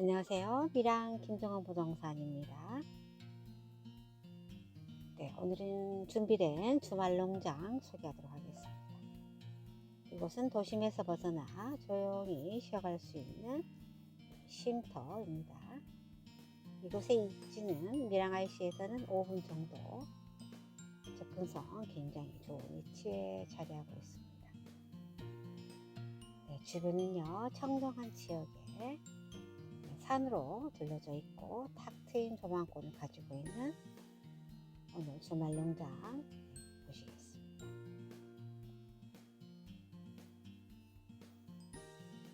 안녕하세요. 미랑 김정은 부동산입니다. 네, 오늘은 준비된 주말 농장 소개하도록 하겠습니다. 이곳은 도심에서 벗어나 조용히 쉬어갈 수 있는 쉼터입니다. 이곳의 입지는 미랑 IC에서는 5분 정도 접근성 굉장히 좋은 위치에 자리하고 있습니다. 네, 주변은요 청정한 지역에 산으로 둘러져 있고 탁 트인 조망권을 가지고 있는 오늘 주말 농장 보시겠습니다.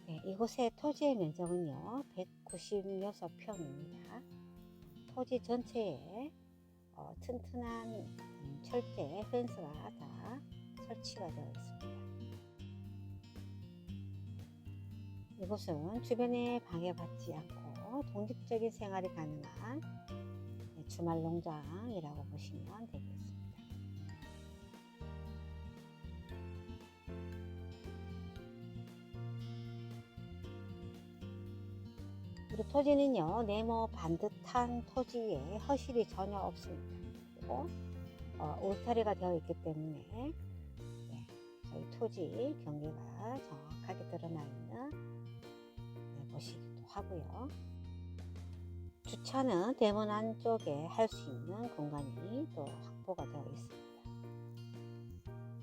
네, 이곳의 토지의 면적은요 196평입니다. 토지 전체에 어, 튼튼한 음, 철제 펜스가 다 설치가 되어 있습니다. 이곳은 주변에 방해받지 않고 독립적인 생활이 가능한 네, 주말 농장이라고 보시면 되겠습니다. 우리 토지는요 네모 반듯한 토지에 허실이 전혀 없습니다. 그리고 어, 울타리가 되어 있기 때문에 네, 저희 토지 경계가 정확하게 드러나 있는 네, 곳이기도 하고요. 주차는 대문 안쪽에 할 수 있는 공간이 또 확보가 되어 있습니다.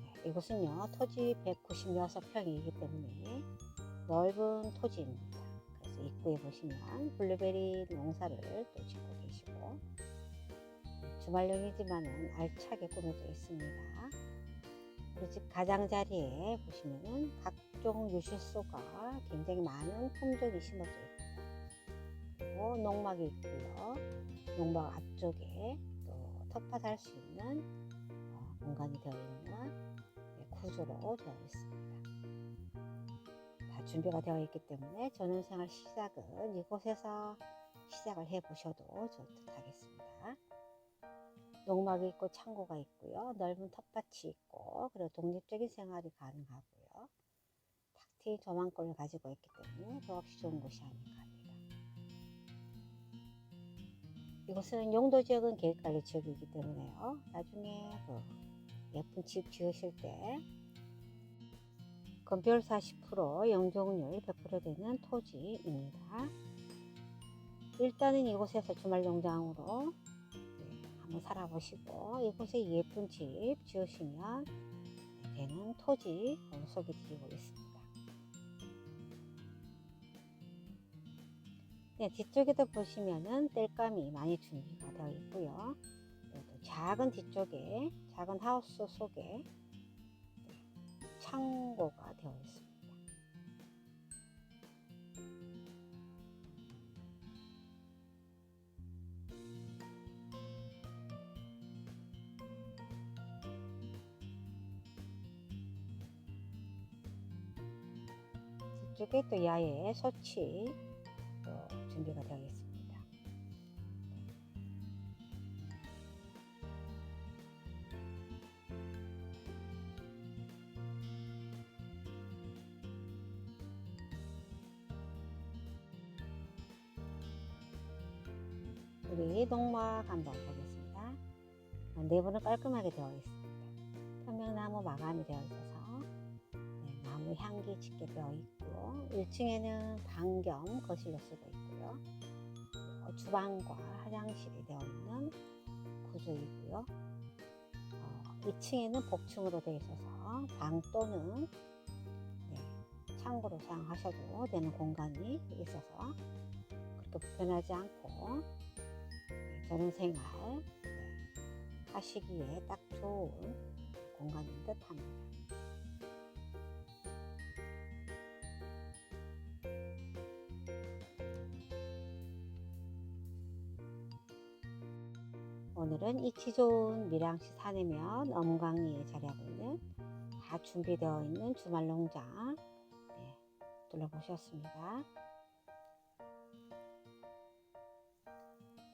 네, 이곳은요 토지 196평이기 때문에 넓은 토지입니다. 그래서 입구에 보시면 블루베리 농사를 또 짓고 계시고 주말용이지만은 알차게 꾸며져 있습니다. 우리 집 가장자리에 보시면은 각종 유실소가 굉장히 많은 품종이 심어져 그 리고 농막이 있고요. 농막 앞쪽에 또 텃밭 할 수 있는 어, 공간이 되어 있는 네, 구조로 되어 있습니다. 다 준비가 되어 있기 때문에 전원생활 시작은 이곳에서 시작을 해 보셔도 좋듯 하겠습니다. 농막이 있고 창고가 있고요. 넓은 텃밭이 있고 그리고 독립적인 생활이 가능하고요. 탁 트인 조망권을 가지고 있기 때문에 더없이 좋은 곳이 아닌가 이곳은 용도 지역은 계획관리 지역이기 때문에요. 나중에 그 예쁜 집 지으실 때 건별 40% 용적률 100% 되는 토지입니다. 일단은 이곳에서 주말 농장으로 네, 한번 살아보시고 이곳에 예쁜 집 지으시면 되는 토지 소개드리고 있습니다. 네, 뒤쪽에도 보시면은 땔감이 많이 준비가 되어 있고요. 또 작은 뒤쪽에 작은 하우스 속에 창고가 되어 있습니다. 뒤쪽에 또 야외 또 준비가 되어 있습니다. 우리 농막 한번 보겠습니다. 내부는 깔끔하게 되어 있습니다. 편명나무 마감이 되어 있어서 네, 나무 향기 짙게 되어 있고 1층에는 방겸 거실로 쓰고. 그 리고 주방과 화장실이 되어 있는 구조이고요. 어, 2층에는 복층으로 되어 있어서 방 또는 네, 창고로 사용하셔도 되는 공간이 있어서 그렇게 불편하지 않고 네, 전원생활 네, 하시기에 딱 좋은 공간인 듯 합니다. 오늘은 이치 좋은 밀양시 산해면 엄강리에 자리하고 있는 다 준비되어 있는 주말 농장 네, 둘러보셨습니다.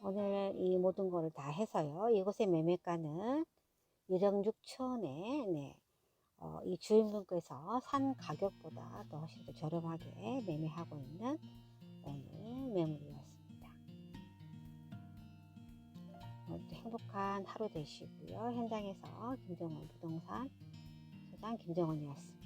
오늘 이 모든 거를 다 해서요. 이곳의 매매가는 1억 6천에 네, 어, 이 주인분께서 산 가격보다 더 훨씬 더 저렴하게 매매하고 있는 오늘 매물이 오늘도 행복한 하루 되시고요. 현장에서 김정원 부동산 소장 김정원이었습니다.